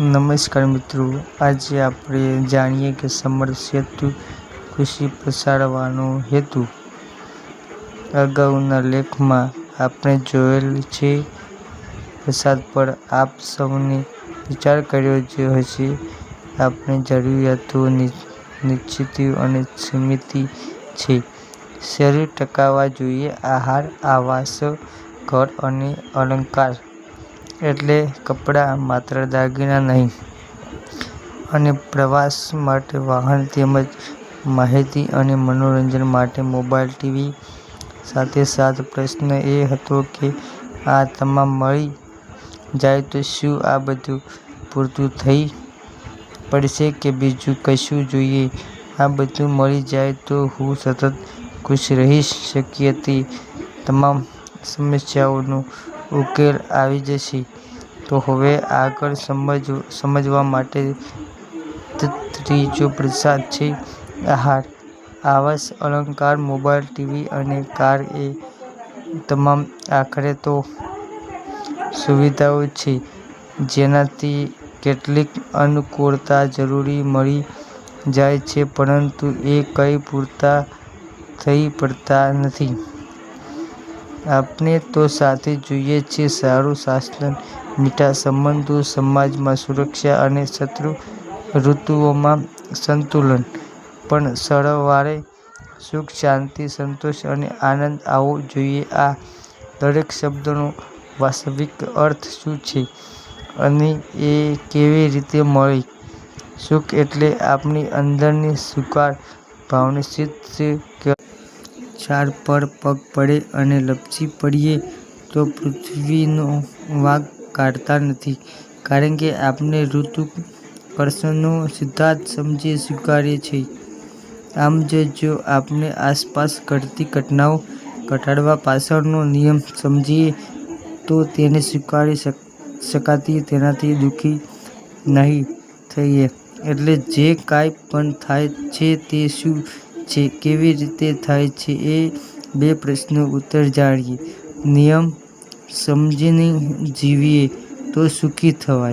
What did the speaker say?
નમસ્કાર મિત્રો, આજે આપણે જાણીએ કે સમર સેતુ ખુશી પસારવાનો હેતુ. અગાઉના લેખમાં આપણે જોયેલ છે, પ્રસાદ પર આપ સૌને વિચાર કર્યો જે હશે. આપણે જરૂરિયાતો નિશ્ચિત અને સીમિત છે. શરીર ટકાવવા જોઈએ, આહાર, આવાસ, ઘર અને અલંકાર. એટલે કપડાં માત્ર દાગીના નહીં, અને પ્રવાસ માટે વાહન તેમજ માહિતી અને મનોરંજન માટે મોબાઈલ ટીવી સાથે સાથ પ્રશ્ન એ હતો કે આ તમામ મળી જાય તો શું આ બધું પૂરતું થઈ પડશે કે બીજું કશું જોઈએ? આ બધું મળી જાય તો હું સતત ખુશ રહી શકીએ હતી તમામ સમસ્યાઓનો ઉકેલ આવી જશે. તો હવે આગળ સમજવા માટે ત્રીજો પ્રસાદ છે આહાર. આવાસ, અલંકાર, મોબાઈલ, ટીવી અને કાર એ તમામ આખરે તો સુવિધાઓ છે. જેનાથી કેટલીક અનુકૂળતા જરૂર મળી જાય છે, પરંતુ એ કંઈ પૂરતા થઈ પડતા નથી. આપણે તો સાથે જોઈએ છે સારું શાસન, મીઠા સંબંધો, સમાજમાં સુરક્ષા અને શત્રુ ઋતુઓમાં સંતુલન. પણ સરવાળે સુખ, શાંતિ, સંતોષ અને આનંદ આવવો જોઈએ. આ દરેક શબ્દનો વાસ્તવિક અર્થ શું છે અને એ કેવી રીતે મળે? સુખ એટલે આપણી અંદરની સ્વીકાર ભાવને શીત ઝાડ પર પગ પડે અને લપસી પડીએ તો પૃથ્વીનો વાંક કાઢતા નથી. કારણ કે આપણે ગુરુત્વાકર્ષણનો સિદ્ધાંત સમજી સ્વીકારીએ છીએ આમ જ જો આપણે આસપાસ ઘટતી ઘટનાઓ ઘટાડવા પાછળનો નિયમ સમજીએ, તો તેને સ્વીકારી શકાતી તેનાથી દુઃખી નહીં થઈએ. એટલે જે કાંઈ પણ થાય છે તે શું છે, કેવી રીતે થાય છે એ બે પ્રશ્નો ઉત્તર જાણીએ. નિયમ, સમજીને જીવીએ તો સુખી થવાય.